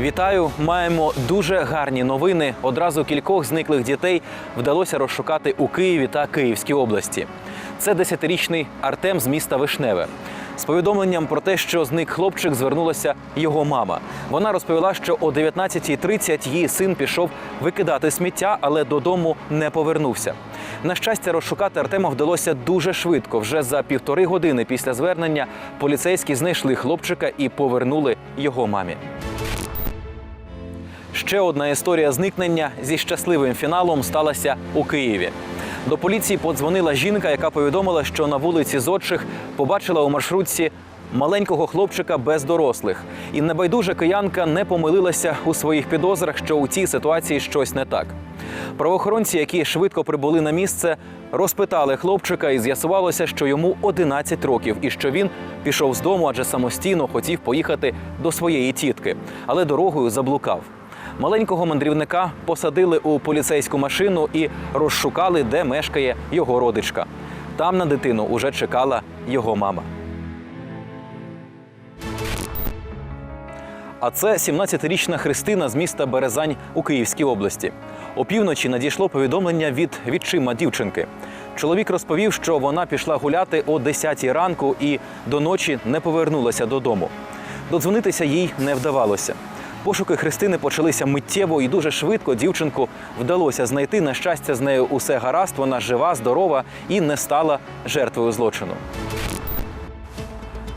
Вітаю! Маємо дуже гарні новини. Одразу кількох зниклих дітей вдалося розшукати у Києві та Київській області. Це 10-річний Артем з міста Вишневе. З повідомленням про те, що зник хлопчик, звернулася його мама. Вона розповіла, що о 19.30 її син пішов викидати сміття, але додому не повернувся. На щастя, розшукати Артема вдалося дуже швидко. Вже за півтори години після звернення поліцейські знайшли хлопчика і повернули його мамі. Ще одна історія зникнення зі щасливим фіналом сталася у Києві. До поліції подзвонила жінка, яка повідомила, що на вулиці Зодчих побачила у маршрутці маленького хлопчика без дорослих. І небайдужа киянка не помилилася у своїх підозрах, що у цій ситуації щось не так. Правоохоронці, які швидко прибули на місце, розпитали хлопчика, і з'ясувалося, що йому 11 років, і що він пішов з дому, адже самостійно хотів поїхати до своєї тітки, але дорогою заблукав. Маленького мандрівника посадили у поліцейську машину і розшукали, де мешкає його родичка. Там на дитину уже чекала його мама. А це 17-річна Христина з міста Березань у Київській області. Опівночі надійшло повідомлення від відчима дівчинки. Чоловік розповів, що вона пішла гуляти о 10-й ранку і до ночі не повернулася додому. Додзвонитися їй не вдавалося. Пошуки Христини почалися миттєво і дуже швидко дівчинку вдалося знайти. На щастя, з нею усе гаразд, вона жива, здорова і не стала жертвою злочину.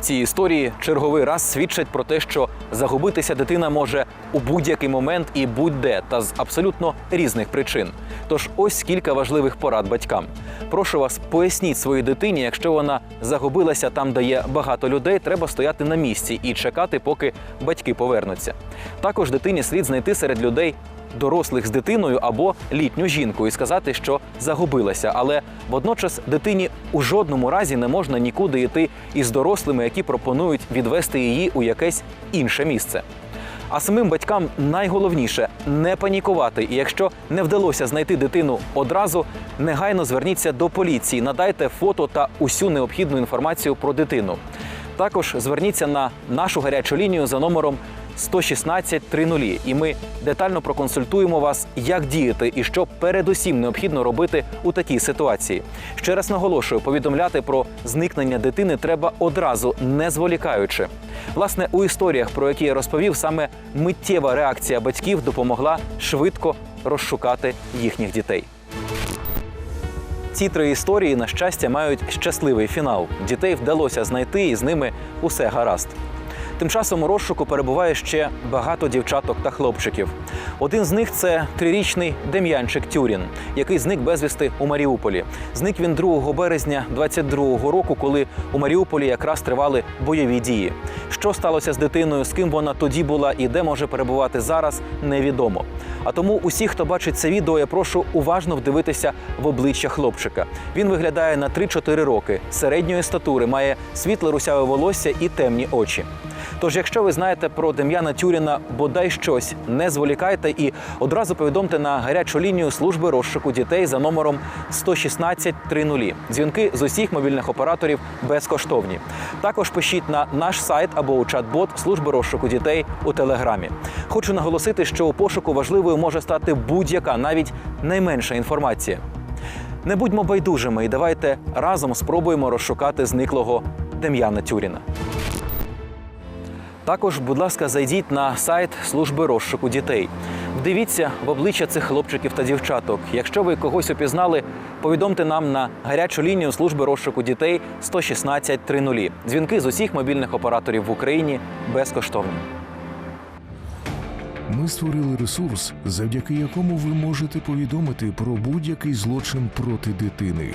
Ці історії черговий раз свідчать про те, що загубитися дитина може у будь-який момент і будь-де, та з абсолютно різних причин. Тож ось кілька важливих порад батькам. Прошу вас, поясніть своїй дитині, якщо вона загубилася там, де є багато людей, треба стояти на місці і чекати, поки батьки повернуться. Також дитині слід знайти серед людей дорослих з дитиною або літню жінку і сказати, що загубилася. Але водночас дитині у жодному разі не можна нікуди йти із дорослими, які пропонують відвести її у якесь інше місце. А самим батькам найголовніше не панікувати. І якщо не вдалося знайти дитину одразу, негайно зверніться до поліції, надайте фото та усю необхідну інформацію про дитину. Також зверніться на нашу гарячу лінію за номером 116 30, і ми детально проконсультуємо вас, як діяти і що передусім необхідно робити у такій ситуації. Ще раз наголошую, повідомляти про зникнення дитини треба одразу, не зволікаючи. Власне, у історіях, про які я розповів, саме миттєва реакція батьків допомогла швидко розшукати їхніх дітей. Ці три історії, на щастя, мають щасливий фінал. Дітей вдалося знайти, і з ними усе гаразд. Тим часом у розшуку перебуває ще багато дівчаток та хлопчиків. Один з них це трирічний Дем'янчик Тюрін, який зник безвісти у Маріуполі. Зник він 2 березня 22-го року, коли у Маріуполі якраз тривали бойові дії. Що сталося з дитиною, з ким вона тоді була і де може перебувати зараз, невідомо. А тому усі, хто бачить це відео, я прошу уважно вдивитися в обличчя хлопчика. Він виглядає на 3-4 роки, середньої статури, має світле русяве волосся і темні очі. Тож, якщо ви знаєте про Дем'яна Тюріна, бодай щось, не зволікайте і одразу повідомте на гарячу лінію служби розшуку дітей за номером 116 30. Дзвінки з усіх мобільних операторів безкоштовні. Також пишіть на наш сайт або у чат-бот служби розшуку дітей у телеграмі. Хочу наголосити, що у пошуку важливою може стати будь-яка, навіть найменша інформація. Не будьмо байдужими і давайте разом спробуємо розшукати зниклого Дем'яна Тюріна. Також, будь ласка, зайдіть на сайт служби розшуку дітей. Дивіться в обличчя цих хлопчиків та дівчаток. Якщо ви когось опізнали, повідомте нам на гарячу лінію служби розшуку дітей 116 30. Дзвінки з усіх мобільних операторів в Україні безкоштовні. Ми створили ресурс, завдяки якому ви можете повідомити про будь-який злочин проти дитини.